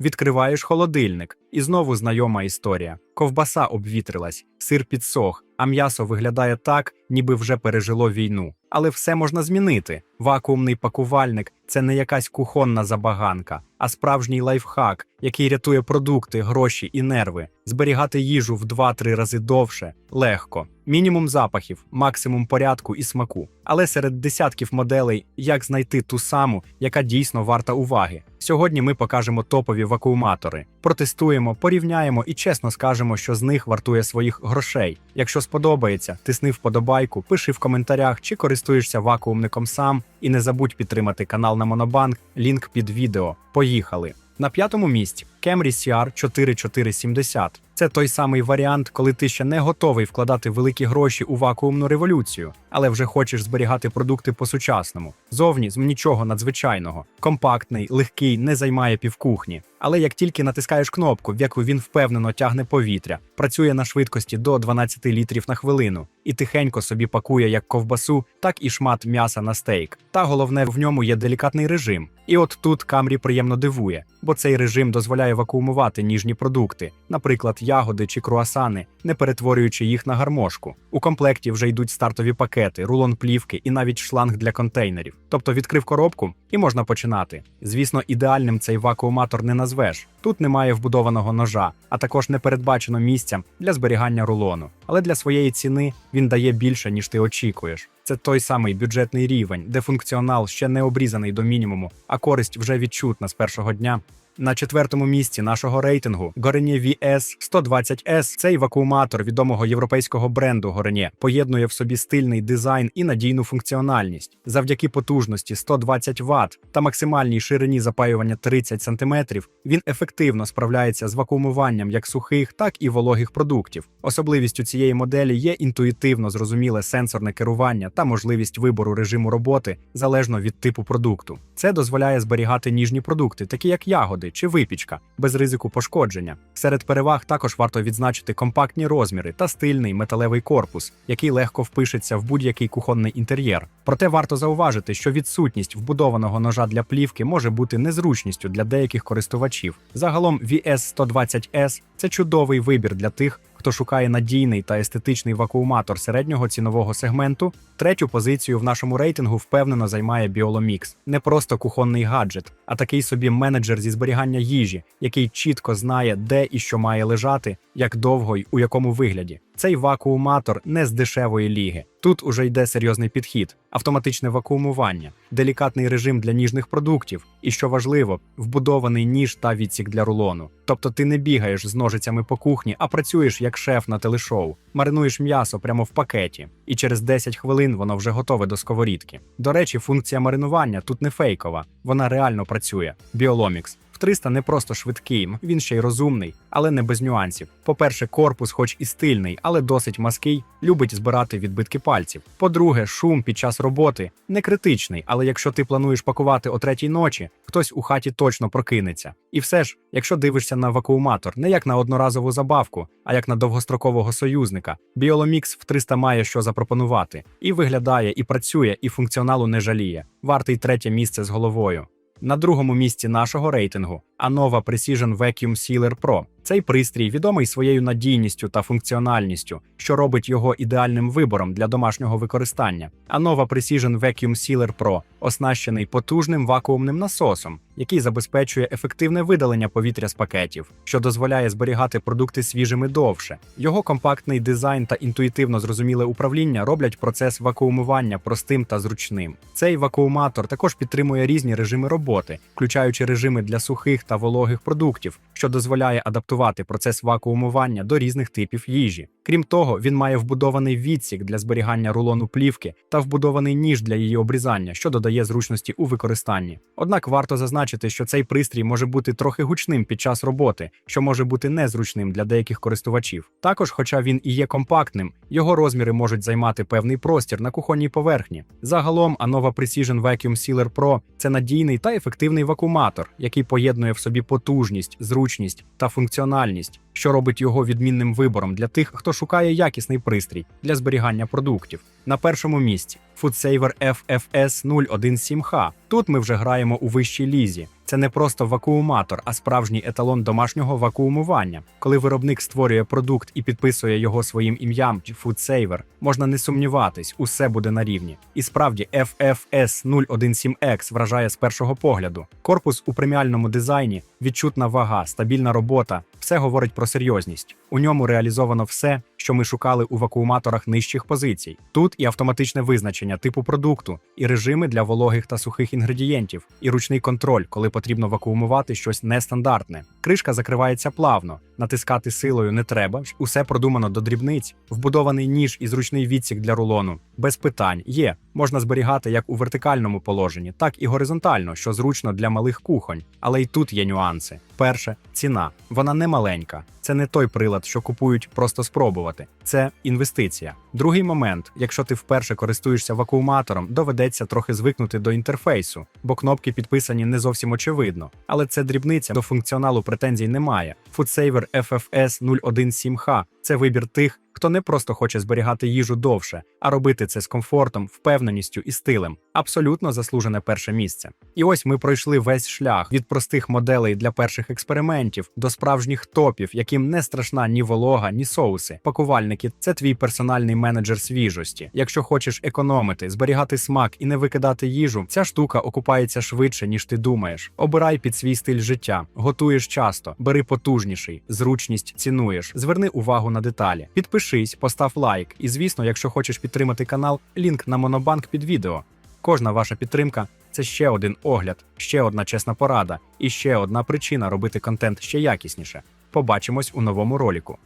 Відкриваєш холодильник, і знову знайома історія. Ковбаса обвітрилась, сир підсох, а м'ясо виглядає так, ніби вже пережило війну. Але все можна змінити. Вакуумний пакувальник це не якась кухонна забаганка, а справжній лайфхак, який рятує продукти, гроші і нерви. Зберігати їжу в 2-3 рази довше легко. Мінімум запахів, максимум порядку і смаку. Але серед десятків моделей, як знайти ту саму, яка дійсно варта уваги. Сьогодні ми покажемо топові вакууматори, протестуємо, порівняємо і чесно скажемо, що з них вартує своїх грошей. Якщо сподобається, тисни вподобайку, пиши в коментарях, чи користуєшся вакуумником сам, і не забудь підтримати канал на Монобанк, лінк під відео. Поїхали! На п'ятому місці Camry CR 4470. Це той самий варіант, коли ти ще не готовий вкладати великі гроші у вакуумну революцію, але вже хочеш зберігати продукти по-сучасному. Зовні з нічого надзвичайного. Компактний, легкий, не займає півкухні. Але як тільки натискаєш кнопку, в яку він впевнено тягне повітря, працює на швидкості до 12 літрів на хвилину і тихенько собі пакує як ковбасу, так і шмат м'яса на стейк. Та головне в ньому є делікатний режим. І от тут Камрі приємно дивує, бо цей режим дозволяє вакуумувати ніжні продукти, наприклад, ягоди чи круасани, не перетворюючи їх на гармошку. У комплекті вже йдуть стартові пакети, рулон плівки і навіть шланг для контейнерів. Тобто відкрив коробку і можна починати. Звісно, ідеальним цей вакууматор не назвеш. Тут немає вбудованого ножа, а також не передбачено місця для зберігання рулону. Але для своєї ціни він дає більше, ніж ти очікуєш. Це той самий бюджетний рівень, де функціонал ще не обрізаний до мінімуму, а користь вже відчутна з першого дня. На четвертому місці нашого рейтингу Горені VS 120S. Цей вакууматор відомого європейського бренду Горені поєднує в собі стильний дизайн і надійну функціональність. Завдяки потужності 120 Вт та максимальній ширині запаювання 30 см, він ефективно справляється з вакуумуванням як сухих, так і вологих продуктів. Особливістю цієї моделі є інтуїтивно зрозуміле сенсорне керування та можливість вибору режиму роботи залежно від типу продукту. Це дозволяє зберігати ніжні продукти, такі як ягоди чи випічка, без ризику пошкодження. Серед переваг також варто відзначити компактні розміри та стильний металевий корпус, який легко впишеться в будь-який кухонний інтер'єр. Проте варто зауважити, що відсутність вбудованого ножа для плівки може бути незручністю для деяких користувачів. Загалом VS 120S – це чудовий вибір для тих, хто шукає надійний та естетичний вакууматор середнього цінового сегменту, третю позицію в нашому рейтингу впевнено займає Biolomix. Не просто кухонний гаджет, а такий собі менеджер зі зберігання їжі, який чітко знає, де і що має лежати, як довго й у якому вигляді. Цей вакууматор не з дешевої ліги. Тут уже йде серйозний підхід, автоматичне вакуумування, делікатний режим для ніжних продуктів, і що важливо, вбудований ніж та відсік для рулону. Тобто ти не бігаєш з ножицями по кухні, а працюєш як шеф на телешоу, маринуєш м'ясо прямо в пакеті, і через 10 хвилин воно вже готове до сковорідки. До речі, функція маринування тут не фейкова, вона реально працює. Біоломікс. 300 не просто швидкий, він ще й розумний, але не без нюансів. По-перше, корпус, хоч і стильний, але досить маский, любить збирати відбитки пальців. По-друге, шум під час роботи не критичний, але якщо ти плануєш пакувати о третій ночі, хтось у хаті точно прокинеться. І все ж, якщо дивишся на вакууматор, не як на одноразову забавку, а як на довгострокового союзника, Біоломікс в 300 має що запропонувати. І виглядає, і працює, і функціоналу не жаліє. Вартий третє місце з головою. На другому місці нашого рейтингу Anova Precision Vacuum Sealer Pro. Цей пристрій відомий своєю надійністю та функціональністю, що робить його ідеальним вибором для домашнього використання. Anova Precision Vacuum Sealer Pro оснащений потужним вакуумним насосом, який забезпечує ефективне видалення повітря з пакетів, що дозволяє зберігати продукти свіжими довше. Його компактний дизайн та інтуїтивно зрозуміле управління роблять процес вакуумування простим та зручним. Цей вакууматор також підтримує різні режими роботи, включаючи режими для сухих та вологих продуктів, що дозволяє адаптувати процес вакуумування до різних типів їжі. Крім того, він має вбудований відсік для зберігання рулону плівки та вбудований ніж для її обрізання, що додає зручності у використанні. Однак варто зазначити, що цей пристрій може бути трохи гучним під час роботи, що може бути незручним для деяких користувачів. Також, хоча він і є компактним, його розміри можуть займати певний простір на кухонній поверхні. Загалом, Anova Precision Vacuum Sealer Pro – це надійний та ефективний вакууматор, який поєднує в собі потужність, зручність та функціональність, що робить його відмінним вибором для тих, хто шукає якісний пристрій для зберігання продуктів. На першому місці FoodSaver FFS 017H. Тут ми вже граємо у вищій лізі. Це не просто вакууматор, а справжній еталон домашнього вакуумування. Коли виробник створює продукт і підписує його своїм ім'ям чи FoodSaver, можна не сумніватись, усе буде на рівні. І справді FFS 017X вражає з першого погляду. Корпус у преміальному дизайні, відчутна вага, стабільна робота все говорить про серйозність. У ньому реалізовано все, що ми шукали у вакууматорах нижчих позицій. Тут і автоматичне визначення типу продукту, і режими для вологих та сухих інгредієнтів, і ручний контроль, коли потрібно вакуумувати щось нестандартне. Кришка закривається плавно, натискати силою не треба. Усе продумано до дрібниць, вбудований ніж і зручний відсік для рулону. Без питань є. Можна зберігати як у вертикальному положенні, так і горизонтально, що зручно для малих кухонь. Але й тут є нюанси. Перше ціна. Вона не маленька. Це не той прилад, що купують просто спробувати. Це інвестиція. Другий момент, якщо ти вперше користуєшся вакууматором, доведеться трохи звикнути до інтерфейсу, бо кнопки підписані не зовсім очевидно. Але це дрібниця до функціоналу претензій немає. FoodSaver FFS 017H – це вибір тих, хто не просто хоче зберігати їжу довше, а робити це з комфортом, впевненістю і стилем. Абсолютно заслужене перше місце. І ось ми пройшли весь шлях від простих моделей для перших експериментів до справжніх топів, яким не страшна ні волога, ні соуси. Пакувальники це твій персональний менеджер свіжості. Якщо хочеш економити, зберігати смак і не викидати їжу, ця штука окупається швидше, ніж ти думаєш. Обирай під свій стиль життя, готуєш часто, бери потужніший, зручність цінуєш, зверни увагу на деталі. Підпишись, постав лайк. І звісно, якщо хочеш підтримати канал, лінк на Монобанк під відео. Кожна ваша підтримка це ще один огляд, ще одна чесна порада і ще одна причина робити контент ще якісніше. Побачимось у новому роліку.